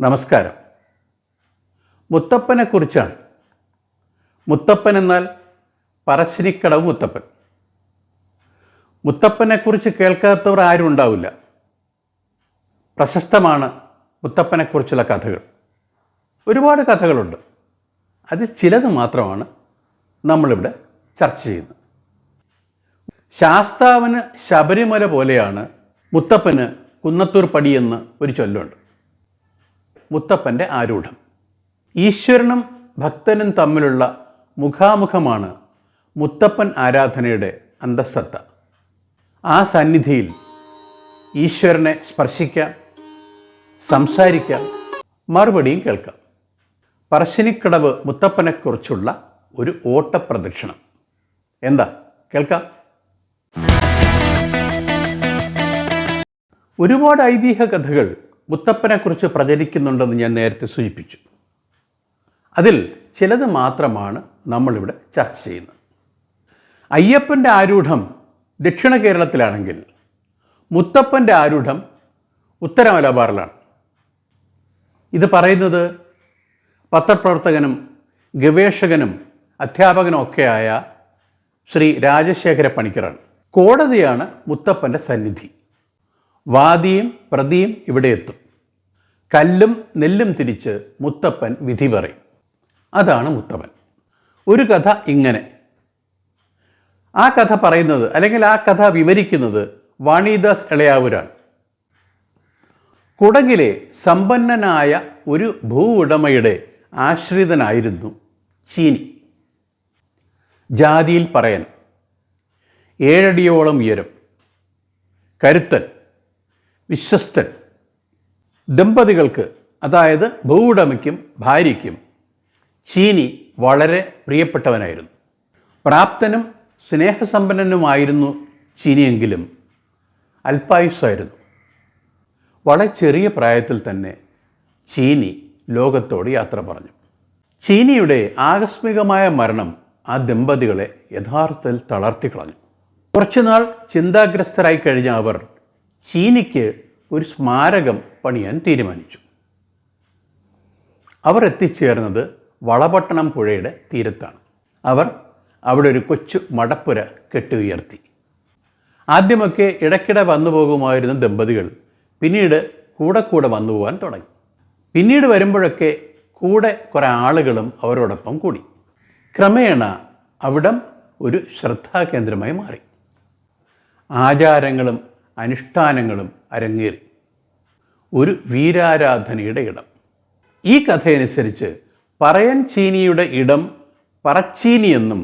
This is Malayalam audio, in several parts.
നമസ്കാരം. മുത്തപ്പനെക്കുറിച്ചാണ് മുത്തപ്പൻ എന്നാൽ പറശ്ശിനിക്കടവ് മുത്തപ്പൻ. മുത്തപ്പനെക്കുറിച്ച് കേൾക്കാത്തവർ ആരും ഉണ്ടാവില്ല. പ്രശസ്തമാണ് മുത്തപ്പനെക്കുറിച്ചുള്ള കഥകൾ. ഒരുപാട് കഥകളുണ്ട്. അതിൽ ചിലത് മാത്രമാണ് നമ്മളിവിടെ ചർച്ച ചെയ്യുന്നത്. ശാസ്താവിന് ശബരിമല പോലെയാണ് മുത്തപ്പന് കുന്നത്തൂർ പടിയെന്ന് ഒരു ചൊല്ലുണ്ട്. മുത്തപ്പന്റെ ആരൂഢം. ഈശ്വരനും ഭക്തനും തമ്മിലുള്ള മുഖാമുഖമാണ് മുത്തപ്പൻ ആരാധനയുടെ അന്തസ്സത്ത. ആ സന്നിധിയിൽ ഈശ്വരനെ സ്പർശിക്കാം സംസാരിക്കാം മറുപടിയും കേൾക്കാം. പറശ്ശിനിക്കടവ് മുത്തപ്പനെക്കുറിച്ചുള്ള ഒരു ഓട്ടപ്രദക്ഷിണം. എന്താ? കേൾക്കാം. ഒരുപാട് ഐതിഹ്യ കഥകൾ മുത്തപ്പനെക്കുറിച്ച് പ്രചരിക്കുന്നുണ്ടെന്ന് ഞാൻ നേരത്തെ സൂചിപ്പിച്ചു. അതിൽ ചിലത് മാത്രമാണ് നമ്മളിവിടെ ചർച്ച ചെയ്യുന്നത്. അയ്യപ്പന്റെ ആരൂഢം ദക്ഷിണ കേരളത്തിലാണെങ്കിൽ മുത്തപ്പന്റെ ആരൂഢം ഉത്തര മലബാറിലാണ്. ഇത് പറയുന്നത് പത്രപ്രവർത്തകനും ഗവേഷകനും അധ്യാപകനും ഒക്കെയായ ശ്രീ രാജശേഖര പണിക്കറാണ് കോടതിയാണ് മുത്തപ്പന്റെ സന്നിധി. വാദിയും പ്രതിയും ഇവിടെ എത്തും. കല്ലും നെല്ലും തിരിച്ച് മുത്തപ്പൻ വിധി പറയും. അതാണ് മുത്തപ്പൻ ഒരു കഥ ഇങ്ങനെ. ആ കഥ പറയുന്നത് അല്ലെങ്കിൽ ആ കഥ വിവരിക്കുന്നത് വാണിദാസ് ഇളയാവൂരാണ്. കുടകിലെ സമ്പന്നനായ ഒരു ഭൂ ഉടമയുടെ ആശ്രിതനായിരുന്നു ചീനി. ജാതിയിൽ പറയാൻ ഏഴടിയോളം ഉയരം കരുത്തൻ വിശ്വസ്തൻ ദമ്പതികൾക്ക് അതായത് ഭൂവുടമയ്ക്കും ഭാര്യയ്ക്കും ചീനി വളരെ പ്രിയപ്പെട്ടവനായിരുന്നു. പ്രാപ്തനും സ്നേഹസമ്പന്നനുമായിരുന്നു ചീനിയെങ്കിലും അല്പായുസ്സായിരുന്നു. വളരെ ചെറിയ പ്രായത്തിൽ തന്നെ ചീനി ലോകത്തോട് യാത്ര പറഞ്ഞു. ചീനിയുടെ ആകസ്മികമായ മരണം ആ ദമ്പതികളെ യഥാർത്ഥത്തിൽ തളർത്തിക്കളഞ്ഞു കുറച്ചുനാൾ ചിന്താഗ്രസ്തരായി കഴിഞ്ഞ അവർ ചീനിക്ക് ഒരു സ്മാരകം പണിയാൻ തീരുമാനിച്ചു. അവർ എത്തിച്ചേർന്നത് വളപട്ടണം പുഴയുടെ തീരത്താണ്. അവർ അവിടെ ഒരു കൊച്ചു മടപ്പുര കെട്ടുയർത്തി ആദ്യമൊക്കെ ഇടയ്ക്കിടെ വന്നു പോകുമായിരുന്ന ദമ്പതികൾ പിന്നീട് കൂടെ കൂടെ വന്നു പോകാൻ തുടങ്ങി. പിന്നീട് വരുമ്പോഴൊക്കെ കൂടെ കുറേ ആളുകളും അവരോടൊപ്പം കൂടി. ക്രമേണ അവിടം ഒരു ശ്രദ്ധാകേന്ദ്രമായി മാറി. ആചാരങ്ങളും അനുഷ്ഠാനങ്ങളും അരങ്ങേറി. ഒരു വീരാരാധനയുടെ ഇടം. ഈ കഥയനുസരിച്ച് പറയൻ ചീനിയുടെ ഇടം പറച്ചീനി എന്നും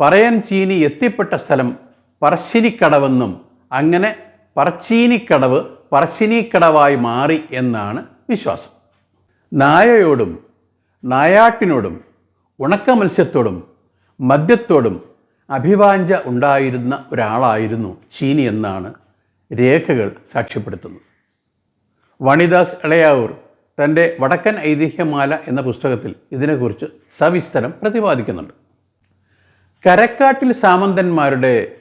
പറയൻ ചീനി എത്തിപ്പെട്ട സ്ഥലം പറശ്ശിനിക്കടവെന്നും അങ്ങനെ പറച്ചീനിക്കടവ് പറശ്ശിനിക്കടവായി മാറി എന്നാണ് വിശ്വാസം. നായയോടും നായാട്ടിനോടും ഉണക്ക മത്സ്യത്തോടും മദ്യത്തോടും അഭിവാഞ്ച ഉണ്ടായിരുന്ന ഒരാളായിരുന്നു ചീനി എന്നാണ് രേഖകൾ സാക്ഷ്യപ്പെടുത്തുന്നത്. വണിദാസ് ഇളയാവൂർ തന്റെ വടക്കൻ ഐതിഹ്യമാല എന്ന പുസ്തകത്തിൽ ഇതിനെക്കുറിച്ച് സവിസ്തരം പ്രതിപാദിക്കുന്നുണ്ട്. കരക്കാട്ടിൽ സാമന്തന്മാരുടെ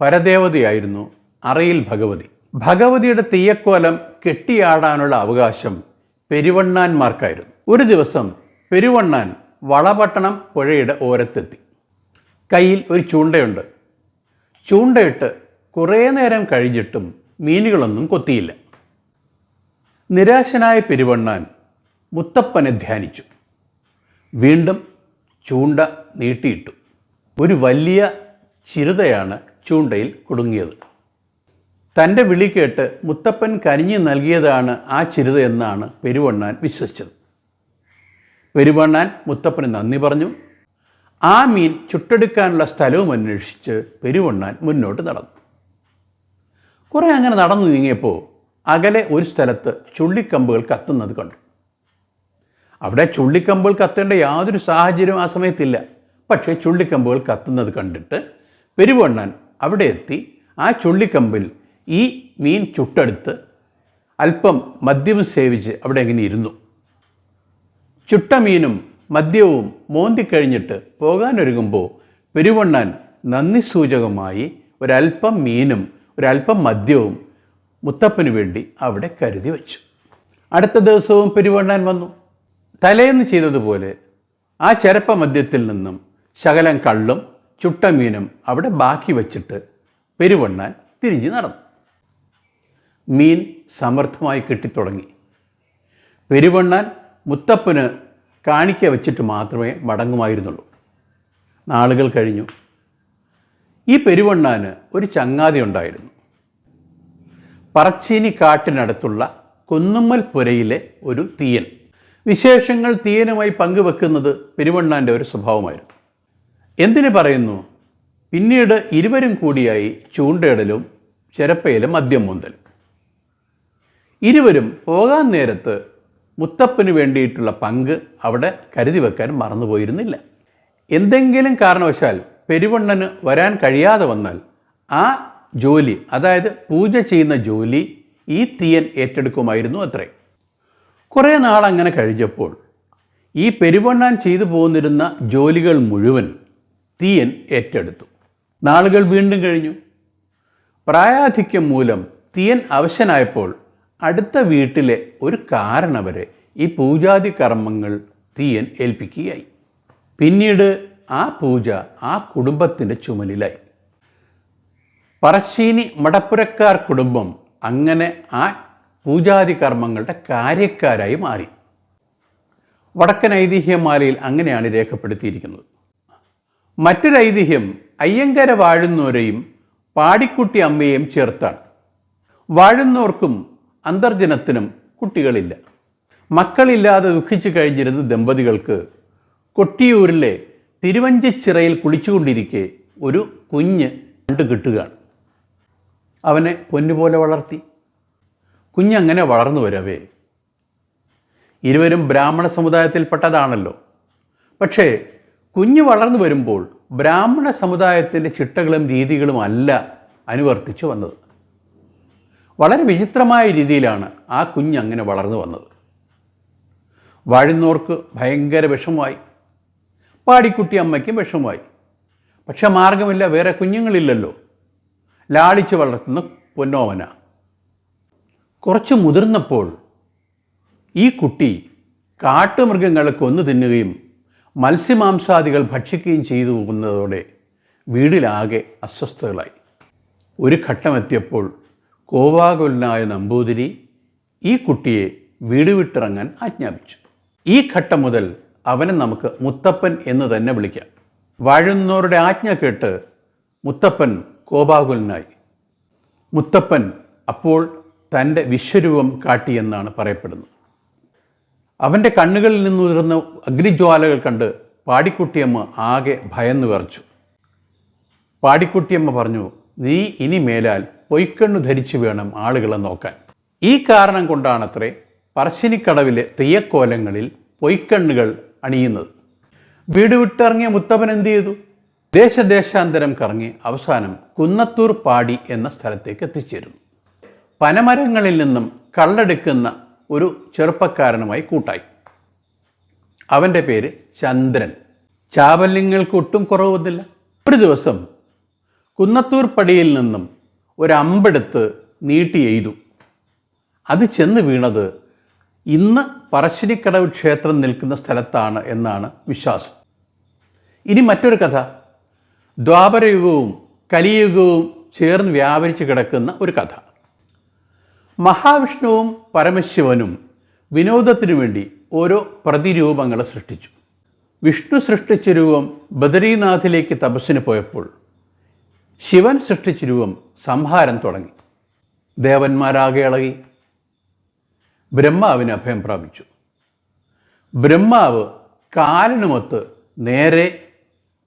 പരദേവതയായിരുന്നു അറയിൽ ഭഗവതി. ഭഗവതിയുടെ തീയക്കോലം കെട്ടിയാടാനുള്ള അവകാശം പെരുവണ്ണാന്മാർക്കായിരുന്നു ഒരു ദിവസം പെരുവണ്ണാൻ വളപട്ടണം പുഴയുടെ ഓരത്തെത്തി. കയ്യിൽ ഒരു ചൂണ്ടയുണ്ട്. ചൂണ്ടയിട്ട് കുറേ നേരം കഴിഞ്ഞിട്ടും മീനുകളൊന്നും കൊത്തിയില്ല. നിരാശനായ പെരുവണ്ണാൻ മുത്തപ്പനെ ധ്യാനിച്ചു. വീണ്ടും ചൂണ്ട നീട്ടിയിട്ടു. ഒരു വലിയ ചിരുതയാണ് ചൂണ്ടയിൽ കുടുങ്ങിയത്. തന്റെ വിളി കേട്ട് മുത്തപ്പൻ കരിഞ്ഞു നൽകിയതാണ് ആ ചിരുത എന്നാണ് പെരുവണ്ണാൻ വിശ്വസിച്ചത്. പെരുവണ്ണാൻ മുത്തപ്പന് നന്ദി പറഞ്ഞു. ആ മീൻ ചുട്ടെടുക്കാനുള്ള സ്ഥലവും അന്വേഷിച്ച് പെരുവണ്ണാൻ മുന്നോട്ട് നടന്നു. കുറേ അങ്ങനെ നടന്നു നീങ്ങിയപ്പോൾ അകലെ ഒരു സ്ഥലത്ത് ചുള്ളിക്കമ്പുകൾ കത്തുന്നത് കണ്ടു. അവിടെ ചുള്ളിക്കമ്പുകൾ കത്തേണ്ട യാതൊരു സാഹചര്യവും ആ സമയത്തില്ല. പക്ഷേ ചുള്ളിക്കമ്പുകൾ കത്തുന്നത് കണ്ടിട്ട് പെരുവണ്ണൻ അവിടെ എത്തി. ആ ചുള്ളിക്കമ്പിൽ ഈ മീൻ ചുട്ടെടുത്ത് അല്പം മദ്യം സേവിച്ച് അവിടെ എങ്ങനെ ഇരുന്നു. ചുട്ട മീനും മദ്യവും മോന്തിക്കഴിഞ്ഞിട്ട് പോകാനൊരുങ്ങുമ്പോൾ പെരുവണ്ണാൻ നന്ദി സൂചകമായി ഒരല്പം മീനും ഒരല്പം മദ്യവും മുത്തപ്പന് വേണ്ടി അവിടെ കരുതി വച്ചു. അടുത്ത ദിവസവും പെരുവണ്ണാൻ വന്നു. തലേന്ന് ചെയ്തതുപോലെ ആ ചെരപ്പ മദ്യത്തിൽ നിന്നും ശകലം കള്ളും ചുട്ടമീനും അവിടെ ബാക്കി വച്ചിട്ട് പെരുവണ്ണാൻ തിരിഞ്ഞു നടന്നു. മീൻ സമർത്ഥമായി കിട്ടിത്തുടങ്ങി. പെരുവണ്ണാൻ മുത്തപ്പന് കാണിക്ക വെച്ചിട്ട് മാത്രമേ മടങ്ങുമായിരുന്നുള്ളൂ. നാളുകൾ കഴിഞ്ഞു. ഈ പെരുവണ്ണാന് ഒരു ചങ്ങാതി ഉണ്ടായിരുന്നു പറച്ചീനി കാട്ടിനടുത്തുള്ള കുന്നുമ്മൽ പുരയിലെ ഒരു തീയൻ. വിശേഷങ്ങൾ തീയനുമായി പങ്കുവെക്കുന്നത് പെരുവണ്ണാന്റെ ഒരു സ്വഭാവമായിരുന്നു. എന്തിനു പറയുന്നു? പിന്നീട് ഇരുവരും കൂടിയായി ചൂണ്ടയിടലും ചിരപ്പയിലും മദ്യം മുന്തലും. ഇരുവരും പോകാൻ നേരത്ത് മുത്തപ്പന് വേണ്ടിയിട്ടുള്ള പങ്ക് അവിടെ കരുതി വെക്കാൻ മറന്നുപോയിരുന്നില്ല. എന്തെങ്കിലും കാരണവശാൽ പെരുവണ്ണന് വരാൻ കഴിയാതെ വന്നാൽ ആ ജോലി അതായത് പൂജ ചെയ്യുന്ന ജോലി ഈ തീയൻ ഏറ്റെടുക്കുമായിരുന്നു അത്രേ. കുറേ നാൾ അങ്ങനെ കഴിഞ്ഞപ്പോൾ ഈ പെരുവണ്ണാൻ ചെയ്തു പോന്നിരുന്ന ജോലികൾ മുഴുവൻ തീയൻ ഏറ്റെടുത്തു. നാളുകൾ വീണ്ടും കഴിഞ്ഞു. പ്രായാധിക്യം മൂലം തീയൻ അവശനായപ്പോൾ അടുത്ത വീട്ടിലെ ഒരു കാരണവരെ ഈ പൂജാതി കർമ്മങ്ങൾ തീയൻ ഏൽപ്പിക്കുകയായി. പിന്നീട് ആ പൂജ ആ കുടുംബത്തിന്റെ ചുമലിലായി. പറശ്ശീനി മടപ്പുരക്കാർ കുടുംബം അങ്ങനെ ആ പൂജാതി കർമ്മങ്ങളുടെ കാര്യക്കാരായി മാറി. വടക്കൻ ഐതിഹ്യമാലയിൽ അങ്ങനെയാണ് രേഖപ്പെടുത്തിയിരിക്കുന്നത്. മറ്റൊരു ഐതിഹ്യം അയ്യങ്കര വാഴുന്നവരെയും പാടിക്കുട്ടി അമ്മയെയും ചേർത്താണ്. വാഴുന്നവർക്കും അന്തർജനത്തിനും കുട്ടികളില്ല. മക്കളില്ലാതെ ദുഃഖിച്ചു കഴിഞ്ഞിരുന്ന ദമ്പതികൾക്ക് കൊട്ടിയൂരിലെ തിരുവഞ്ചിച്ചിറയിൽ കുളിച്ചുകൊണ്ടിരിക്കെ ഒരു കുഞ്ഞ് കണ്ടു കിട്ടുകയാണ് അവനെ പൊന്നുപോലെ വളർത്തി. കുഞ്ഞങ്ങനെ വളർന്നു വരവേ. ഇരുവരും ബ്രാഹ്മണ സമുദായത്തിൽപ്പെട്ടതാണല്ലോ. പക്ഷേ കുഞ്ഞ് വളർന്നു വരുമ്പോൾ ബ്രാഹ്മണ സമുദായത്തിന്റെ ചിട്ടകളും രീതികളും അല്ല അനുവർത്തിച്ചു വന്നത്. വളരെ വിചിത്രമായ രീതിയിലാണ് ആ കുഞ്ഞ് അങ്ങനെ വളർന്നു വന്നത്. വാഴുന്നവർക്ക് ഭയങ്കര വിഷമമായി. പാടിക്കുട്ടി അമ്മയ്ക്കും വിഷമമായി. പക്ഷേ മാർഗമില്ല വേറെ കുഞ്ഞുങ്ങളില്ലല്ലോ. ലാളിച്ച് വളർത്തുന്ന പൊന്നോവന. കുറച്ച് മുതിർന്നപ്പോൾ ഈ കുട്ടി കാട്ടുമൃഗങ്ങളെ കൊന്നു തിന്നുകയും മത്സ്യമാംസാദികൾ ഭക്ഷിക്കുകയും ചെയ്തു പോകുന്നതോടെ വീടിലാകെ അസ്വസ്ഥതകളായി ഒരു ഘട്ടമെത്തിയപ്പോൾ കോവാകുലനായ നമ്പൂതിരി ഈ കുട്ടിയെ വീട് വിട്ടിറങ്ങാൻ ആജ്ഞാപിച്ചു. ഈ ഘട്ടം മുതൽ അവനെ നമുക്ക് മുത്തപ്പൻ എന്ന് തന്നെ വിളിക്കാം. വാഴുന്നവരുടെ ആജ്ഞ കേട്ട് മുത്തപ്പൻ കോപാകുലനായി മുത്തപ്പൻ അപ്പോൾ തന്റെ വിശ്വരൂപം കാട്ടിയെന്നാണ് പറയപ്പെടുന്നത്. അവന്റെ കണ്ണുകളിൽ നിന്നുതിർന്ന അഗ്നിജ്വാലകൾ കണ്ട് പാടിക്കുട്ടിയമ്മ ആകെ ഭയന്നു വിറച്ചു. പാടിക്കുട്ടിയമ്മ പറഞ്ഞു നീ ഇനി മേലാൽ പൊയ്ക്കണ്ണു ധരിച്ചു വേണം ആളുകളെ നോക്കാൻ. ഈ കാരണം കൊണ്ടാണത്രേ പറശ്ശിനിക്കടവിലെ തെയ്യക്കോലങ്ങളിൽ പൊയ്ക്കണ്ണുകൾ അണിയുന്നത്. വീട് വിട്ടിറങ്ങിയ മുത്തപ്പൻ എന്തു ചെയ്തു? ദേശദേശാന്തരം കറങ്ങി അവസാനം കുന്നത്തൂർ പാടി എന്ന സ്ഥലത്തേക്ക് എത്തിച്ചേരുന്നു. പനമരങ്ങളിൽ നിന്നും കള്ളെടുക്കുന്ന ഒരു ചെറുപ്പക്കാരനുമായി കൂട്ടായി. അവന്റെ പേര് ചന്ദ്രൻ. ചാവല്യങ്ങൾക്കൊട്ടും ഒട്ടും കുറവൊന്നുമില്ല ഒരു ദിവസം കുന്നത്തൂർ പടിയിൽ നിന്നും ഒരു അമ്പെടുത്ത് നീട്ടി എയ്തു. അത് ചെന്ന് വീണത് ഇന്ന് പറശ്ശിനിക്കടവ് ക്ഷേത്രം നിൽക്കുന്ന സ്ഥലത്താണ് എന്നാണ് വിശ്വാസം. ഇനി മറ്റൊരു കഥ. ദ്വാപരയുഗവും കലിയുഗവും ചേർന്ന് വ്യാപരിച്ച് കിടക്കുന്ന ഒരു കഥ. മഹാവിഷ്ണുവും പരമശിവനും വിനോദത്തിനു വേണ്ടി ഓരോ പ്രതിരൂപങ്ങളെ സൃഷ്ടിച്ചു. വിഷ്ണു സൃഷ്ടിച്ച രൂപം ബദരീനാഥിലേക്ക് തപസ്സിന് പോയപ്പോൾ ശിവൻ സൃഷ്ടിച്ച രൂപം സംഹാരം തുടങ്ങി. ദേവന്മാരാകെ ഇളകി. ബ്രഹ്മാവിന് അഭയം പ്രാപിച്ചു. ബ്രഹ്മാവ് കാലിനുമൊത്ത് നേരെ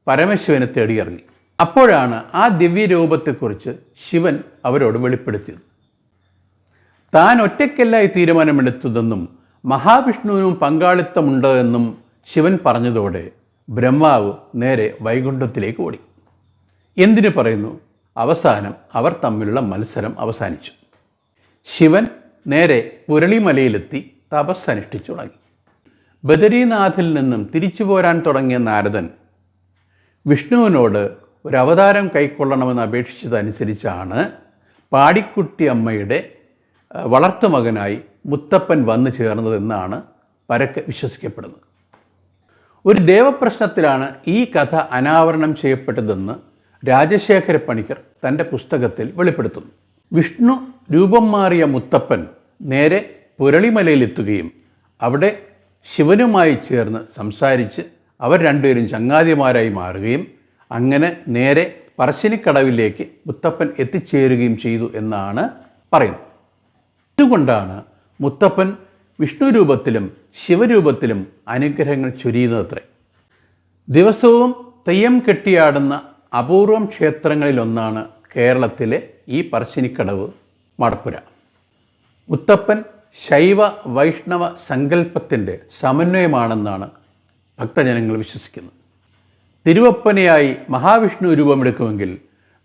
പരമശിവനെ തേടിയിറങ്ങി. അപ്പോഴാണ് ആ ദിവ്യരൂപത്തെക്കുറിച്ച് ശിവൻ അവരോട് വെളിപ്പെടുത്തിയത്. താൻ ഒറ്റയ്ക്കല്ലായി തീരുമാനമെടുത്തതെന്നും മഹാവിഷ്ണുവിനും പങ്കാളിത്തമുണ്ട് എന്നും ശിവൻ പറഞ്ഞതോടെ ബ്രഹ്മാവ് നേരെ വൈകുണ്ഠത്തിലേക്ക് ഓടി. എന്തിനു പറയുന്നു? അവസാനം അവർ തമ്മിലുള്ള മത്സരം അവസാനിച്ചു. ശിവൻ നേരെ പുരളിമലയിലെത്തി തപസ്സനുഷ്ഠിച്ചു തുടങ്ങി. ബദരീനാഥിൽ നിന്നും തിരിച്ചു പോരാൻ തുടങ്ങിയ നാരദൻ വിഷ്ണുവിനോട് ഒരു അവതാരം കൈക്കൊള്ളണമെന്ന് അപേക്ഷിച്ചതനുസരിച്ചാണ് പാടിക്കുട്ടി അമ്മയുടെ വളർത്തു വളർത്തുമകനായി മുത്തപ്പൻ വന്നു ചേർന്നതെന്നാണ് പരക്കെ വിശ്വസിക്കപ്പെടുന്നത്. ഒരു ദേവപ്രശ്നത്തിലാണ് ഈ കഥ അനാവരണം ചെയ്യപ്പെട്ടതെന്ന് രാജശേഖര പണിക്കർ തന്റെ പുസ്തകത്തിൽ വെളിപ്പെടുത്തുന്നു. വിഷ്ണു രൂപം മാറിയ മുത്തപ്പൻ നേരെ പുരളിമലയിലെത്തുകയും അവിടെ ശിവനുമായി ചേർന്ന് സംസാരിച്ച് അവർ രണ്ടുപേരും ചങ്ങാതിമാരായി മാറുകയും അങ്ങനെ നേരെ പറശ്ശിനിക്കടവിലേക്ക് മുത്തപ്പൻ എത്തിച്ചേരുകയും ചെയ്തു എന്നാണ് പറയുന്നത്. ഇതുകൊണ്ടാണ് മുത്തപ്പൻ വിഷ്ണു രൂപത്തിലും ശിവരൂപത്തിലും അനുഗ്രഹങ്ങൾ ചൊരിയുന്നതത്രേ. ദിവസവും തെയ്യം കെട്ടിയാടുന്ന അപൂർവം ക്ഷേത്രങ്ങളിലൊന്നാണ് കേരളത്തിലെ ഈ പറശ്ശിനിക്കടവ് മടപ്പുര. മുത്തപ്പൻ ശൈവ വൈഷ്ണവ സങ്കല്പത്തിന്റെ സമന്വയമാണെന്നാണ് ഭക്തജനങ്ങൾ വിശ്വസിക്കുന്നു. തിരുവപ്പനയായി മഹാവിഷ്ണു രൂപമെടുക്കുമെങ്കിൽ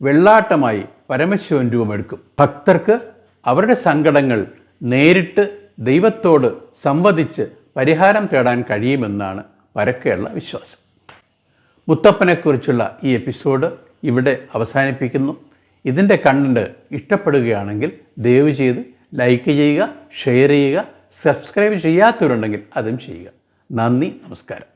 വെള്ളാട്ടമായി പരമശിവൻ രൂപമെടുക്കും. ഭക്തർക്ക് അവരുടെ സങ്കടങ്ങൾ നേരിട്ട് ദൈവത്തോട് സംവദിച്ച് പരിഹാരം തേടാൻ കഴിയുമെന്നാണ് പരക്കെയുള്ള വിശ്വാസം. മുത്തപ്പനെക്കുറിച്ചുള്ള ഈ എപ്പിസോഡ് ഇവിടെ അവസാനിപ്പിക്കുന്നു. ഇതിന്റെ കണ്ടന്റ് ഇഷ്ടപ്പെടുകയാണെങ്കിൽ ദയവ് ചെയ്ത് ലൈക്ക് ചെയ്യുക ഷെയർ ചെയ്യുക സബ്സ്ക്രൈബ് ചെയ്യാത്തവരുണ്ടെങ്കിൽ അതും ചെയ്യുക. നന്ദി നമസ്കാരം.